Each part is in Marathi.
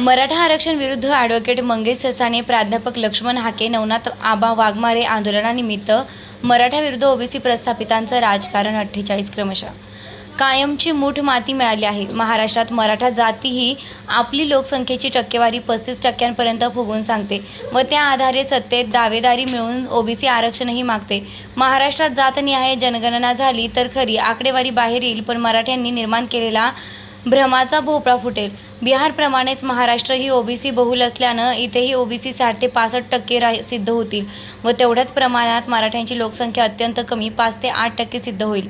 मराठा आरक्षण विरुद्ध ॲडव्होकेट मंगेश ससाणे प्राध्यापक लक्ष्मण हाके नवनाथ आबा वाघमारे आंदोलनानिमित्त मराठा विरुद्ध ओबीसी प्रस्थापितांचं राजकारण अठ्ठेचाळीस क्रमशः. कायमची मूठ माती मिळाली आहे. महाराष्ट्रात मराठा जाती ही आपली लोकसंख्येची टक्केवारी पस्तीस टक्क्यांपर्यंत फुगवून सांगते व त्या आधारे सत्तेत दावेदारी मिळवून ओबीसी आरक्षणही मागते. महाराष्ट्रात जातनिहाय जनगणना झाली तर खरी आकडेवारी बाहेर येईल पण मराठ्यांनी निर्माण केलेला भ्रमाचा भोपळा फुटेल. बिहारप्रमाणेच महाराष्ट्र ही ओबीसी बहुल असल्यानं इथेही ओबीसी साठ ते पासष्ट टक्के रा सिद्ध होतील व तेवढ्याच प्रमाणात मराठ्यांची लोकसंख्या अत्यंत कमी पाच ते आठ टक्के सिद्ध होईल.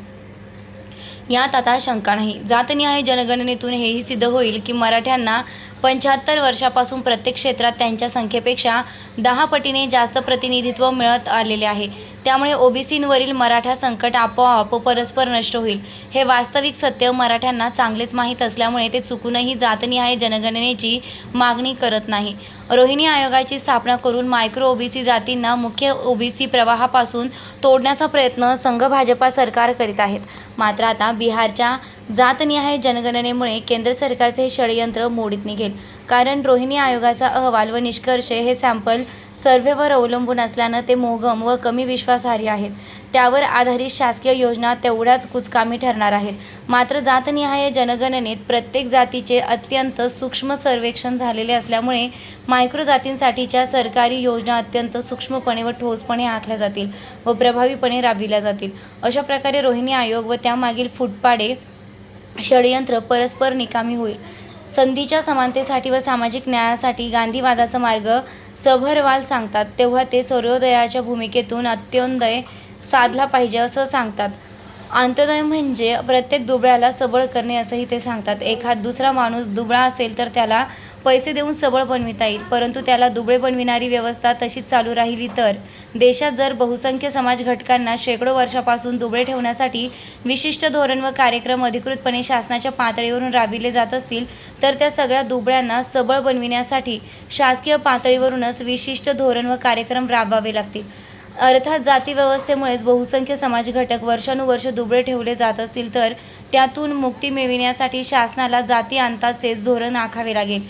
यात आता शंका नाही. जातनिहाय जनगणनेतून हेही सिद्ध होईल की मराठ्यांना पंच्याहत्तर वर्षापासून प्रत्येक क्षेत्रात त्यांच्या संख्येपेक्षा दहा पटीने जास्त प्रतिनिधित्व मिळत आलेले आहे. त्यामुळे ओबीसींवरील मराठा संकट आपोआप परस्पर नष्ट होईल. हे वास्तविक सत्य मराठ्यांना चांगलेच माहीत असल्यामुळे ते चुकूनही जातनिहाय जनगणनेची मागणी करत नाही. रोहिणी आयोगाची स्थापना करून मायक्रो ओबीसी जातींना मुख्य ओबीसी प्रवाहापासून तोडण्याचा प्रयत्न संघ भाजपा सरकार करीत आहेत. मात्र आता बिहारच्या जातनिहाय जनगणनेमुळे केंद्र सरकारचे हे षडयंत्र मोडीत निघेल. कारण रोहिणी आयोगाचा अहवाल व निष्कर्ष हे सॅम्पल सर्व्हेवर अवलंबून असल्यानं ते मोघम व कमी विश्वासार्ह आहेत. त्यावर आधारित शासकीय योजना तेवढ्याच कुचकामी ठरणार आहेत. मात्र जातनिहाय जनगणनेत प्रत्येक जातीचे अत्यंत सूक्ष्म सर्वेक्षण झालेले असल्यामुळे मायक्रो जातींसाठीच्या सरकारी योजना अत्यंत सूक्ष्मपणे व ठोसपणे आखल्या जातील व प्रभावीपणे राबविल्या जातील. अशा प्रकारे रोहिणी आयोग व त्यामागील फुटपाडे षडयंत्र परस्पर निकामी होईल. संधीच्या समानतेसाठी व सामाजिक न्यायासाठी गांधीवादाचा मार्ग सभरवाल सांगतात. तेव्हा ते सर्वोदयाच्या भूमिकेतून अंत्योदय साधला पाहिजे असं सांगतात. अंत्योदय म्हणजे प्रत्येक दुबळ्याला सबळ करणे असंही ते सांगतात. एखाद दुसरा माणूस दुबळा असेल तर त्याला पैसे देऊन सबळ बनविता येईल. परंतु त्याला दुबळे बनविणारी व्यवस्था तशीच चालू राहिली तर? देशात जर बहुसंख्य समाज घटकांना शेकडो वर्षापासून दुबळे ठेवण्यासाठी विशिष्ट धोरण व कार्यक्रम अधिकृतपणे शासनाच्या पातळीवरून राबविले जात असतील तर त्या सगळ्या दुबळ्यांना सबळ बनविण्यासाठी शासकीय पातळीवरूनच विशिष्ट धोरण व कार्यक्रम राबवावे लागतील. अर्थात जाती व्यवस्थेमुळेच बहुसंख्य समाज घटक वर्षानुवर्ष दुबळे ठेवले जात असतील तर त्यातून मुक्ती मिळविण्यासाठी शासनाला जाती अंताचेच धोरण आखावे लागेल.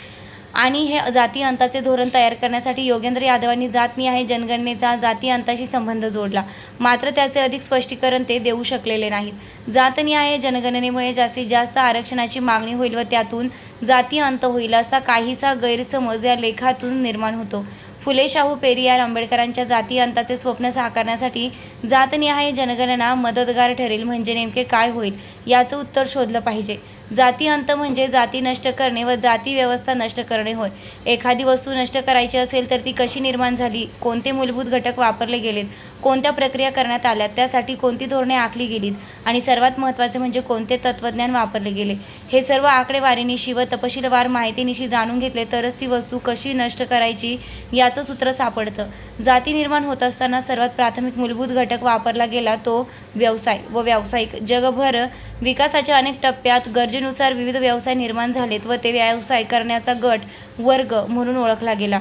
आणि हे जाती अंताचे धोरण तयार करण्यासाठी योगेंद्र यादवांनी जातनिहाय जनगणनेचा जाती अंताशी संबंध जोडला. मात्र त्याचे अधिक स्पष्टीकरण ते देऊ शकलेले नाहीत. जातनिहाय जनगणनेमुळे जास्तीत जास्त आरक्षणाची मागणी होईल व त्यातून जाती अंत होईल असा काहीसा गैरसमज या लेखातून निर्माण होतो. फुले शाहू पेरियार आंबेडकरांच्या जाती अंताचे स्वप्न साकारण्यासाठी जातनिहाय जनगणना मदतगार ठरेल म्हणजे नेमके काय होईल? याचं उत्तर शोधलं पाहिजे. जाती अंत म्हणजे जाती नष्ट करणे व जाती व्यवस्था नष्ट करणे होय. एखादी वस्तू नष्ट करायची असेल तर ती कशी निर्माण झाली? कोणते मूलभूत घटक वापरले गेलेत? कोणत्या प्रक्रिया करण्यात आल्या? त्यासाठी कोणती धोरणे आखली गेलीत? आणि सर्वात महत्त्वाचे म्हणजे कोणते तत्त्वज्ञान वापरले गेले? हे सर्व आकडेवारीनिशी व तपशीलवार माहितीनिशी जाणून घेतले तरच ती वस्तू कशी नष्ट करायची याचं सूत्र सापडतं. जाती निर्माण होत असताना सर्वात प्राथमिक मूलभूत घटक वापरला गेला तो व्यवसाय व व्यावसायिक. जगभर विकासाच्या अनेक टप्प्यात गरजेनुसार विविध व्यवसाय निर्माण झालेत व ते व्यवसाय करण्याचा गट वर्ग म्हणून ओळखला गेला.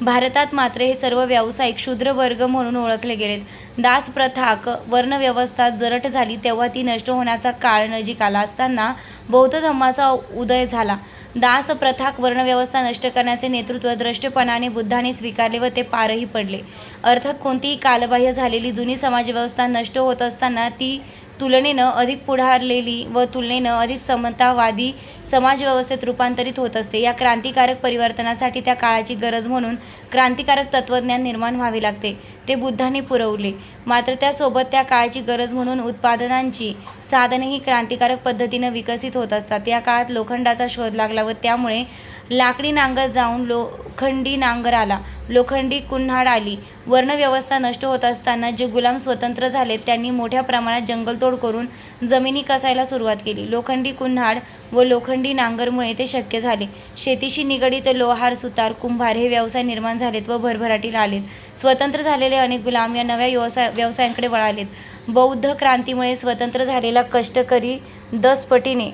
भारतात मात्र हे सर्व व्यावसायिक शूद्र वर्ग म्हणून ओळखले गेलेत. दास प्रथाक वर्णव्यवस्था जरट झाली तेव्हा ती नष्ट होण्याचा काळ नजीक आला असताना बौद्ध धर्माचा उदय झाला. दास प्रथाक वर्णव्यवस्था नष्ट करण्याचे नेतृत्व द्रष्टपणाने बुद्धाने स्वीकारले व ते पारही पडले. अर्थात कोणतीही कालबाह्य झालेली जुनी समाजव्यवस्था नष्ट होत असताना ती तुलनेनं अधिक पुढारलेली व तुलनेनं अधिक समतावादी समाजव्यवस्थेत रूपांतरित होत असते. या क्रांतिकारक परिवर्तनासाठी त्या काळाची गरज म्हणून क्रांतिकारक तत्त्वज्ञान निर्माण व्हावे लागते. ते बुद्धांनी पुरवले. मात्र त्यासोबत त्या काळाची गरज म्हणून उत्पादनांची साधनेही क्रांतिकारक पद्धतीनं विकसित होत असतात. या काळात लोखंडाचा शोध लागला व त्यामुळे लाकडी नांगर जाऊन लोखंडी नांगर आला. लोखंडी कुन्हाड आली. वर्णव्यवस्था नष्ट होत असताना जे गुलाम स्वतंत्र झाले त्यांनी मोठ्या प्रमाणात जंगलतोड करून जमिनी कसायला सुरुवात केली. लोखंडी कुन्हाड व लोखंडी नांगरमुळे ते शक्य झाले. शेतीशी निगडीत लोहार सुतार कुंभार हे व्यवसाय निर्माण झालेत व भरभराटीला आलेत. स्वतंत्र झालेले अनेक गुलाम या नव्या व्यवसाय व्यवसायांकडे वळालेत. बौद्ध क्रांतीमुळे स्वतंत्र झालेला कष्टकरी दसपटीने